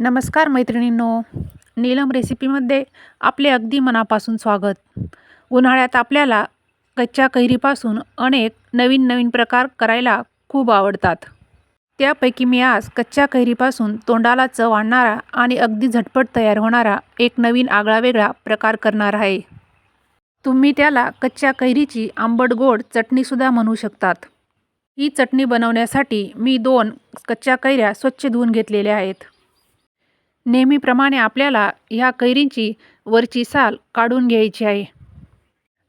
नमस्कार मैत्रिणींनो नीलम रेसिपीमध्ये आपले अगदी मनापासून स्वागत. उन्हाळ्यात आपल्याला कच्च्या कैरीपासून अनेक नवीन नवीन प्रकार करायला खूप आवडतात. त्यापैकी मी आज कच्च्या कैरीपासून तोंडाला चव आणणारा आणि अगदी झटपट तयार होणारा एक नवीन आगळावेगळा प्रकार करणार आहे. तुम्ही त्याला कच्च्या कैरीची आंबट गोड चटणीसुद्धा म्हणू शकतात. ही चटणी बनवण्यासाठी मी दोन कच्च्या कैऱ्या स्वच्छ धुवून घेतलेल्या आहेत. नेहमीप्रमाणे आपल्याला ह्या कैरींची वरची साल काढून घ्यायची आहे.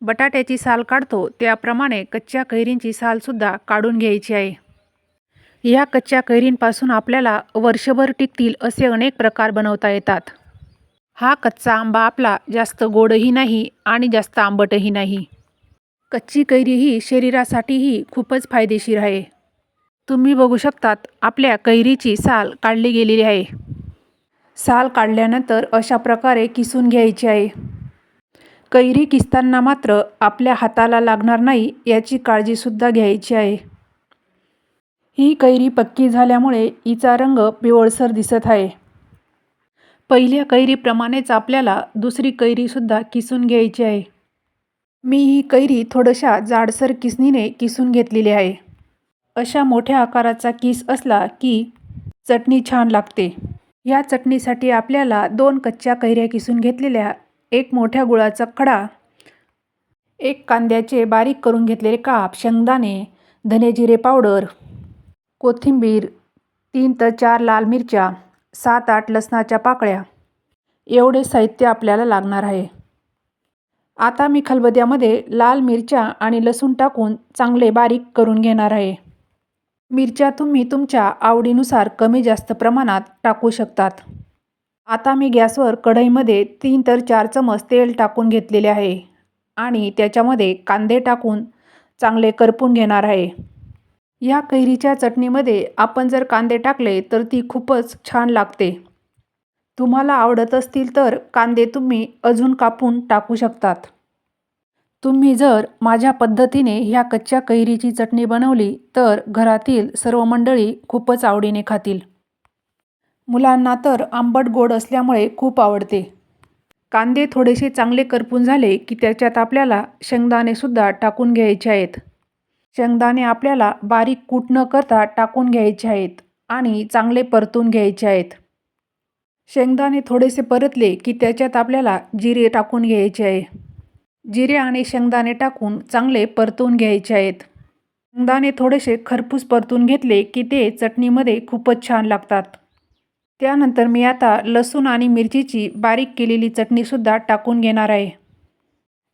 बटाट्याची साल काढतो त्याप्रमाणे कच्च्या कैरींची सालसुद्धा काढून घ्यायची आहे. ह्या कच्च्या कैरींपासून आपल्याला वर्षभर टिकतील असे अनेक प्रकार बनवता येतात. हा कच्चा आंबा आपला जास्त गोडही नाही आणि जास्त आंबटही नाही. कच्ची कैरी ही शरीरासाठीही खूपच फायदेशीर आहे. तुम्ही बघू शकतात आपल्या कैरीची साल काढली गेलेली आहे. साल काढल्यानंतर अशा प्रकारे किसून घ्यायची आहे. कैरी किसताना मात्र आपल्या हाताला लागणार नाही याची काळजीसुद्धा घ्यायची आहे. ही कैरी पक्की झाल्यामुळे हिचा रंग पिवळसर दिसत आहे. पहिल्या कैरीप्रमाणेच आपल्याला दुसरी कैरीसुद्धा किसून घ्यायची आहे. मी ही कैरी थोड्याशा जाडसर किसणीने किसून घेतलेली आहे. अशा मोठ्या आकाराचा किस असला की चटणी छान लागते. या चटणीसाठी आपल्याला दोन कच्च्या कैऱ्या किसून घेतलेल्या एक मोठ्या गुळाचा खडा एक कांद्याचे बारीक करून घेतलेले काप शेंगदाणे धने जिरे पावडर कोथिंबीर तीन तर चार लाल मिरच्या सात आठ लसणाच्या पाकळ्या. एवढे साहित्य आपल्याला लागणार आहे. आता मी खलबद्यामध्ये लाल मिरच्या आणि लसूण टाकून चांगले बारीक करून घेणार आहे. मिरच्या तुम्ही तुमच्या आवडीनुसार कमी जास्त प्रमाणात टाकू शकतात. आता मी गॅसवर कढईमध्ये तीन तर चार चमच तेल टाकून घेतलेले आहे आणि त्याच्यामध्ये कांदे टाकून चांगले करपून घेणार आहे. या कैरीच्या चटणीमध्ये आपण जर कांदे टाकले तर ती खूपच छान लागते. तुम्हाला आवडत असतील तर कांदे तुम्ही अजून कापून टाकू शकतात. तुम्ही जर माझ्या पद्धतीने ह्या कच्च्या कैरीची चटणी बनवली तर घरातील सर्व मंडळी खूपच आवडीने खातील. मुलांना तर आंबट गोड असल्यामुळे खूप आवडते. कांदे थोडेसे चांगले करपून झाले की त्याच्यात आपल्याला शेंगदाणेसुद्धा टाकून घ्यायचे आहेत. शेंगदाणे आपल्याला बारीक कूट न करता टाकून घ्यायचे आहेत आणि चांगले परतून घ्यायचे आहेत. शेंगदाणे थोडेसे परतले की त्याच्यात आपल्याला जिरे टाकून घ्यायचे आहे. जिरे आणि शेंगदाणे टाकून चांगले परतून घ्यायचे आहेत. शेंगदाणे थोडेसे खरपूस परतून घेतले की ते चटणीमध्ये खूपच छान लागतात. त्यानंतर मी आता लसूण आणि मिरचीची बारीक केलेली चटणीसुद्धा टाकून घेणार आहे.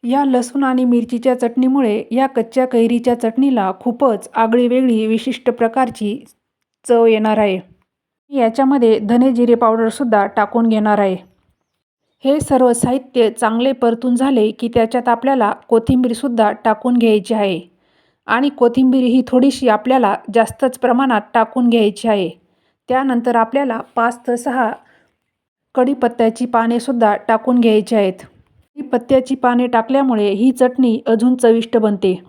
या लसूण आणि मिरचीच्या चटणीमुळे या कच्च्या कैरीच्या चटणीला खूपच आगळीवेगळी विशिष्ट प्रकारची चव येणार आहे. याच्यामध्ये धने जिरे पावडरसुद्धा टाकून घेणार आहे. हे सर्व साहित्य चांगले परतून झाले की त्याच्यात आपल्याला कोथिंबीरसुद्धा टाकून घ्यायची आहे. आणि कोथिंबीर ही थोडीशी आपल्याला जास्तच प्रमाणात टाकून घ्यायची आहे. त्यानंतर आपल्याला पाच ते सहा कढीपत्त्याची पानेसुद्धा टाकून घ्यायची आहेत. ही पत्त्याची पाने टाकल्यामुळे ही चटणी अजून चविष्ट बनते.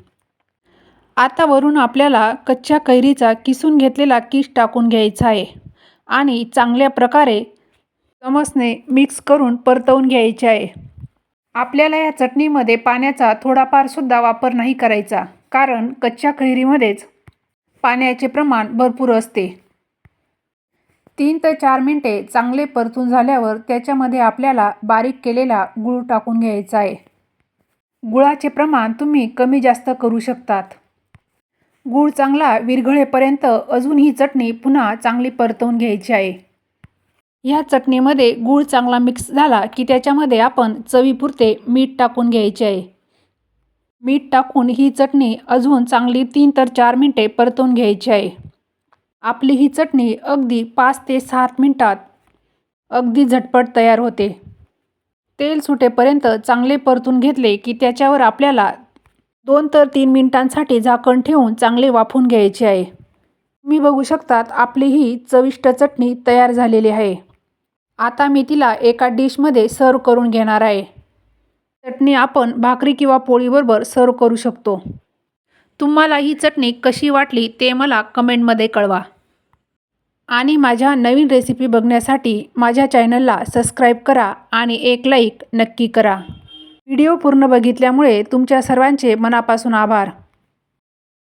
आता वरून आपल्याला कच्च्या कैरीचा किसून घेतलेला किस टाकून घ्यायचा आहे. आणि चांगल्या प्रकारे चमचने मिक्स करून परतवून घ्यायचे आहे. आपल्याला या चटणीमध्ये पाण्याचा थोडाफारसुद्धा वापर नाही करायचा कारण कच्च्या खैरीमध्येच पाण्याचे प्रमाण भरपूर असते. तीन ते चार मिनटे चांगले परतून झाल्यावर त्याच्यामध्ये आपल्याला बारीक केलेला गूळ टाकून घ्यायचा आहे. गुळाचे प्रमाण तुम्ही कमी जास्त करू शकतात. गूळ चांगला विरघळेपर्यंत अजून ही चटणी पुन्हा चांगली परतवून घ्यायची आहे. ह्या चटणीमध्ये गूळ चांगला मिक्स झाला की त्याच्यामध्ये आपण चवीपुरते मीठ टाकून घ्यायचे आहे. मीठ टाकून ही चटणी अजून चांगली तीन तर चार मिनटे परतून घ्यायची आहे. आपली ही चटणी अगदी पाच ते सात मिनटात अगदी झटपट तयार होते. तेल सुटेपर्यंत चांगले परतून घेतले की त्याच्यावर आपल्याला दोन तर तीन मिनिटांसाठी झाकण ठेवून चांगले वाफून घ्यायचे आहे. तुम्ही बघू शकतात आपली ही चविष्ट चटणी तयार झालेली आहे. आता मी तिला एका डिशमध्ये सर्व करून घेणार आहे. चटणी आपण भाकरी किंवा पोळीबरोबर सर्व करू शकतो. तुम्हाला ही चटणी कशी वाटली ते मला कमेंटमध्ये कळवा. आणि माझ्या नवीन रेसिपी बघण्यासाठी माझ्या चॅनलला सबस्क्राईब करा आणि एक लाईक नक्की करा. व्हिडिओ पूर्ण बघितल्यामुळे तुमच्या सर्वांचे मनापासून आभार.